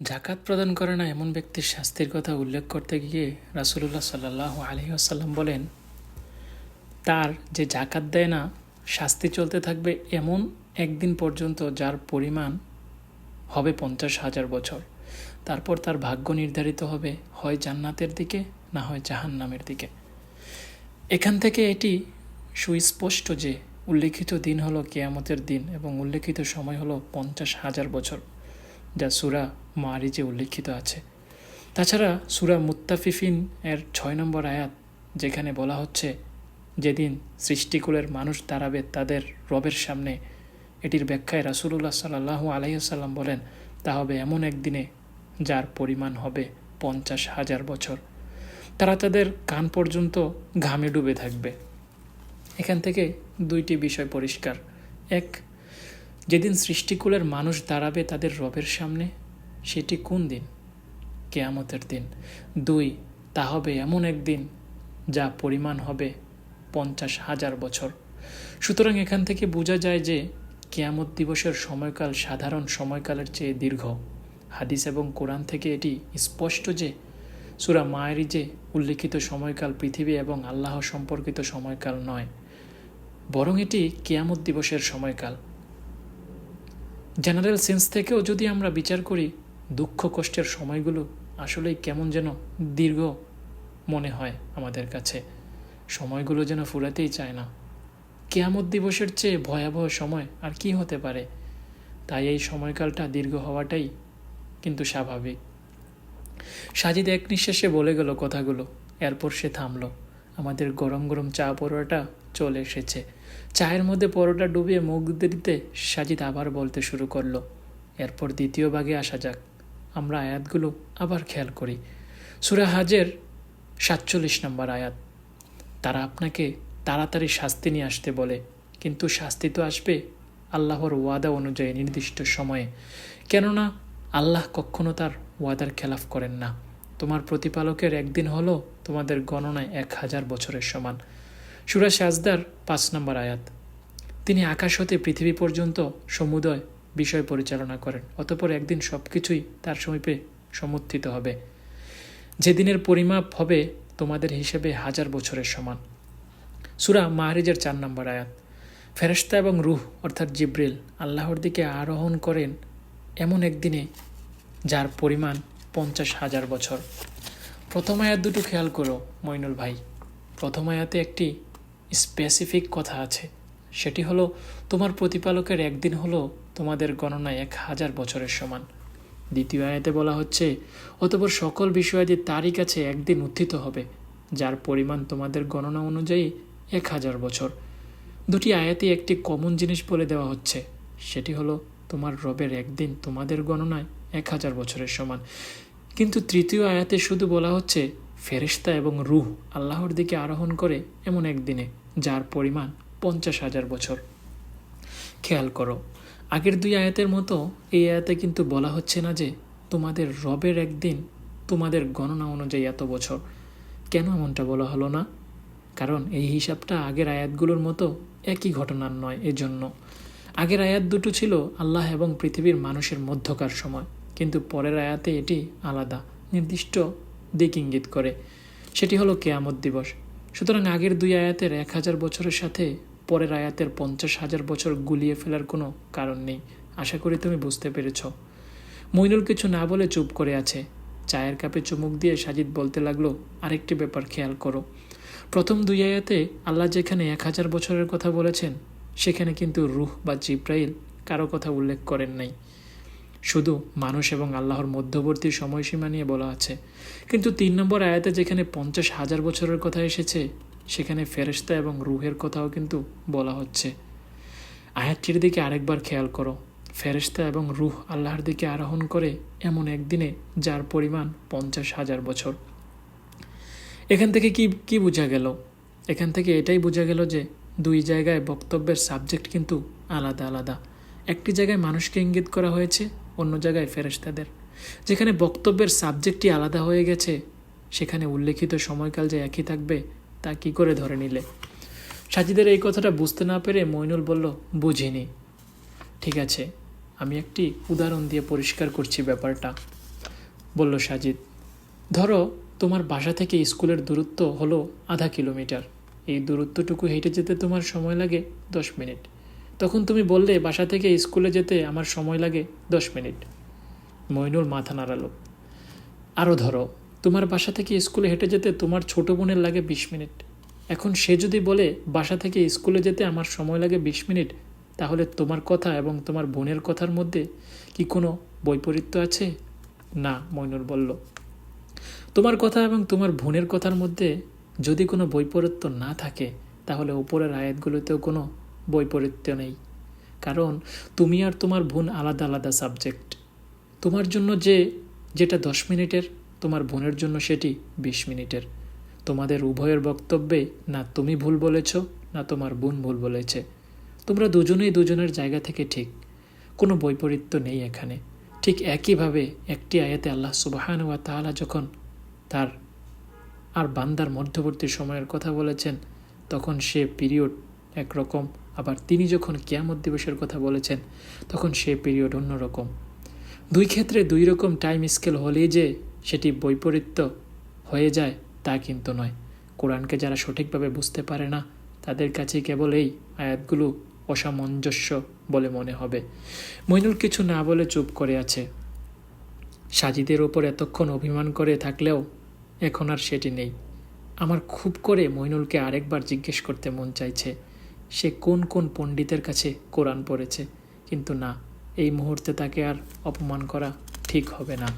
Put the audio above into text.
জাকাত প্রদান করে না এমন ব্যক্তির শাস্তির কথা উল্লেখ করতে গিয়ে রাসুলুল্লাহ সাল্লাহ আলহি আসাল্লাম বলেন, তার যে জাকাত দেয় না, শাস্তি চলতে থাকবে এমন একদিন পর্যন্ত যার পরিমাণ হবে পঞ্চাশ হাজার বছর। তারপর তার ভাগ্য নির্ধারিত হবে, হয় জান্নাতের দিকে, না হয় জাহান্নামের দিকে। এখান থেকে এটি সুস্পষ্ট যে উল্লেখিত দিন হলো কেয়ামতের দিন এবং উল্লেখিত সময় হলো পঞ্চাশ হাজার বছর। যা সুরা মারিজে উল্লেখিত আছে। তাছাড়া সুরা মুত্তাফিফিন এর ছয় নম্বর আয়াত, যেখানে বলা হচ্ছে, যেদিন সৃষ্টিকুলের মানুষ দাঁড়াবে তাদের রবের সামনে এটির ব্যাখ্যায় রাসুলুল্লাহ সাল্লাহ আলাইসাল্লাম বলেন, তা হবে এমন একদিনে যার পরিমাণ হবে পঞ্চাশ হাজার বছর। তারা তাদের কান পর্যন্ত ঘামে ডুবে থাকবে। এখান থেকে দুইটি বিষয় পরিষ্কার। এক যেদিন সৃষ্টিকুলের মানুষ দাঁড়াবে তাদের রবের সামনে, সেটি কোন দিন? কেয়ামতের দিন। দুই, তা হবে এমন একদিন যা পরিমাণ হবে পঞ্চাশ হাজার বছর। সুতরাং এখান থেকে বোঝা যায় যে কেয়ামত দিবসের সময়কাল সাধারণ সময়কালের চেয়ে দীর্ঘ। হাদিস এবং কোরআন থেকে এটি স্পষ্ট যে সুরা মায়েরই যে উল্লিখিত সময়কাল পৃথিবী এবং আল্লাহ সম্পর্কিত সময়কাল নয়, বরং এটি কেয়ামত দিবসের সময়কাল। জেনারেল সেন্স থেকেও যদি আমরা বিচার করি, দুঃখ কষ্টের সময়গুলো আসলেই কেমন যেন দীর্ঘ মনে হয় আমাদের কাছে। সময়গুলো যেন ফুরাতেই চায় না। কেয়ামত দিবসের চেয়ে ভয়াবহ সময় আর কি হতে পারে? তাই এই সময়কালটা দীর্ঘ হওয়াটাই কিন্তু স্বাভাবিক। সাজিদ এক নিঃশ্বাসে বলে গেল কথাগুলো। এরপর সে থামলো। আমাদের গরম গরম চা পরোটা চলে এসেছে। চায়ের মধ্যে পরোটা ডুবিয়ে মুখ দিতে সাজিদ আবার বলতে শুরু করল, এরপর দ্বিতীয় ভাগে আসা যাক, আমরা আয়াতগুলো আবার খেয়াল করি। সুরা হাজের সাতচল্লিশ নম্বর আয়াত, তারা আপনাকে তাড়াতাড়ি শাস্তি নিয়ে আসতে বলে, কিন্তু শাস্তি তো আসবে আল্লাহর ওয়াদা অনুযায়ী নির্দিষ্ট সময়ে। কেননা আল্লাহ কখনো তার ওয়াদার খেলাফ করেন না। তোমার প্রতিপালকের একদিন হলো তোমাদের গণনায় এক হাজার বছরের সমান। সুরা সাজদার পাঁচ নম্বর আয়াত। তিনি আকাশ হতে পৃথিবী পর্যন্ত সমুদয় বিষয় পরিচালনা করেন, অতপর একদিন সব কিছুই তার সমীপে সমর্থিত হবে। যেদিনের পরিমাপ হবে তোমাদের হিসেবে হাজার বছরের সমান। সুরা মাহারিজের চার নম্বর আয়াত। ফেরেস্তা এবং রুহ, অর্থাৎ জিব্রিল, আল্লাহর দিকে আরোহণ করেন এমন একদিনে যার পরিমাণ পঞ্চাশ হাজার বছর। প্রথম আয়াত দুটো খেয়াল করো, মইনুল ভাই। প্রথম আয়াতে একটি স্পেসিফিক কথা আছে। সেটি হলো, তোমার প্রতিপালকের একদিন হলো তোমাদের গণনায় এক হাজার বছরের সমান। দ্বিতীয় আয়াতে বলা হচ্ছে, অতপর সকল বিষয়াদি তারই কাছে একদিন উত্থিত হবে, যার পরিমাণ তোমাদের গণনা অনুযায়ী এক হাজার বছর। দুটি আয়াতে একটি কমন জিনিস বলে দেওয়া হচ্ছে, সেটি হলো, তোমার রবের একদিন তোমাদের গণনায় এক হাজার বছরের সমান। কিন্তু তৃতীয় আয়াতে শুধু বলা হচ্ছে ফেরিস্তা এবং রুহ আল্লাহর দিকে আরোহণ করে এমন একদিনে, যার পরিমাণ পঞ্চাশ হাজার বছর। খেয়াল করো, আগের দুই আয়াতের মতো এই আয়াতে কিন্তু বলা হচ্ছে না যে তোমাদের রবের একদিন তোমাদের গণনা অনুযায়ী এত বছর। কেন এমনটা বলা হলো না? কারণ এই হিসাবটা আগের আয়াতগুলোর মতো একই ঘটনার নয়, এজন্য। আগের আয়াত দুটো ছিল আল্লাহ এবং পৃথিবীর মানুষের মধ্যকার সময়, কিন্তু পরের আয়াতে এটি আলাদা, নির্দিষ্ট দিক ইঙ্গিত করে। সেটি হলো কেয়ামত দিবস। সুতরাং আগের দুই আয়াতের এক হাজার বছরের সাথে পরের আয়াতের পঞ্চাশ হাজার বছর গুলিয়ে ফেলার কোনো কারণ নেই। আশা করি তুমি বুঝতে পেরেছ। মইনুল কিছু না বলে চুপ করে আছে। চায়ের কাপে চুমুক দিয়ে সাজিদ বলতে লাগল, আরেকটি ব্যাপার খেয়াল করো। প্রথম দুই আয়াতে আল্লাহ যেখানে এক হাজার বছরের কথা বলেছেন, সেখানে কিন্তু রুহ বা জিব্রাইল কারও কথা উল্লেখ করেন নাই। শুধু মানুষ এবং আল্লাহর মধ্যবর্তী সময়সীমা নিয়ে বলা আছে। কিন্তু তিন নম্বর আয়াতে যেখানে পঞ্চাশ হাজার বছরের কথা এসেছে, সেখানে ফেরেস্তা এবং রুহের কথাও কিন্তু বলা হচ্ছে। আয়াতটির দিকে আরেকবার খেয়াল করো। ফেরেস্তা এবং রুহ আল্লাহর দিকে আরোহণ করে এমন একদিনে যার পরিমাণ পঞ্চাশ হাজার বছর। এখান থেকে কি কি বোঝা গেল? এখান থেকে এটাই বোঝা গেল যে দুই জায়গায় বক্তব্যের সাবজেক্ট কিন্তু আলাদা আলাদা। একটি জায়গায় মানুষকে ইঙ্গিত করা হয়েছে অন্য জায়গায় ফেরেস্তাদের যেখানে বক্তব্যের সাবজেক্টটি আলাদা হয়ে গেছে, সেখানে উল্লেখিত সময়কাল যে একই থাকবে, তা কি করে ধরে নিলে? সাজিদের এই কথাটা বুঝতে না পেরে মইনুল বলল, বুঝিনি। ঠিক আছে, আমি একটি উদাহরণ দিয়ে পরিষ্কার করছি ব্যাপারটা। বলল সাজিদ, ধরো, তোমার বাসা থেকে স্কুলের দূরত্ব হলো আধা কিলোমিটার। এই দূরত্বটুকু হেঁটে যেতে তোমার সময় লাগে দশ মিনিট। তখন তুমি বললে, বাসা থেকে স্কুলে যেতে আমার সময় লাগে দশ মিনিট। মইনুল মাথা নাড়ালো। আরও ধরো, তোমার বাসা থেকে স্কুলে হেঁটে যেতে তোমার ছোট বোনের লাগে বিশ মিনিট। এখন সে যদি বলে, বাসা থেকে স্কুলে যেতে আমার সময় লাগে বিশ মিনিট, তাহলে তোমার কথা এবং তোমার বোনের কথার মধ্যে কি কোনো বৈপরীত্য আছে? না, মইনুল বলল। তোমার কথা এবং তোমার বোনের কথার মধ্যে যদি কোনো বৈপরীত্য না থাকে, তাহলে উপরের আয়াতগুলোতেও কোনো বৈপরীত্য নেই। কারণ তুমি আর তোমার বোন আলাদা আলাদা সাবজেক্ট তোমার জন্য যে, যেটা দশ মিনিটের, তোমার বোনের জন্য সেটি বিশ মিনিটের। তোমাদের উভয়ের বক্তব্যে না তুমি ভুল বলেছ, না তোমার বোন ভুল বলেছে। তোমরা দুজনেই দুজনের জায়গা থেকে ঠিক। কোনো বৈপরীত্য নেই এখানে। ঠিক একইভাবে একটি আয়াতে আল্লাহ সুবাহান ওয়া তাআলা যখন তার আর বান্দার মধ্যবর্তী সময়ের কথা বলেছেন, তখন সে পিরিয়ড একরকম। আবার তিনি যখন কিয়ামত দিবসের কথা বলেছেন, তখন সে পিরিয়ড অন্যরকম। দুই ক্ষেত্রে দুই রকম টাইম স্কেল হলেই যে সেটি বৈপরীত্য হয়ে যায়, তা কিন্তু নয়। কোরআনকে যারা সঠিকভাবে বুঝতে পারে না, তাদের কাছে কেবল এই আয়াতগুলো অসামঞ্জস্য বলে মনে হবে। মইনুল কিছু না বলে চুপ করে আছে। সাজিদের ওপর এতক্ষণ অভিমান করে থাকলেও এখন আর সেটি নেই। আমার খুব করে মইনুলকে আরেকবার জিজ্ঞেস করতে মন চাইছে। সে কোন কোন পণ্ডিতের কাছে কোরআন পড়েছে। কিন্তু না, এই মুহূর্তে তাকে আর অপমান করা ঠিক হবে না।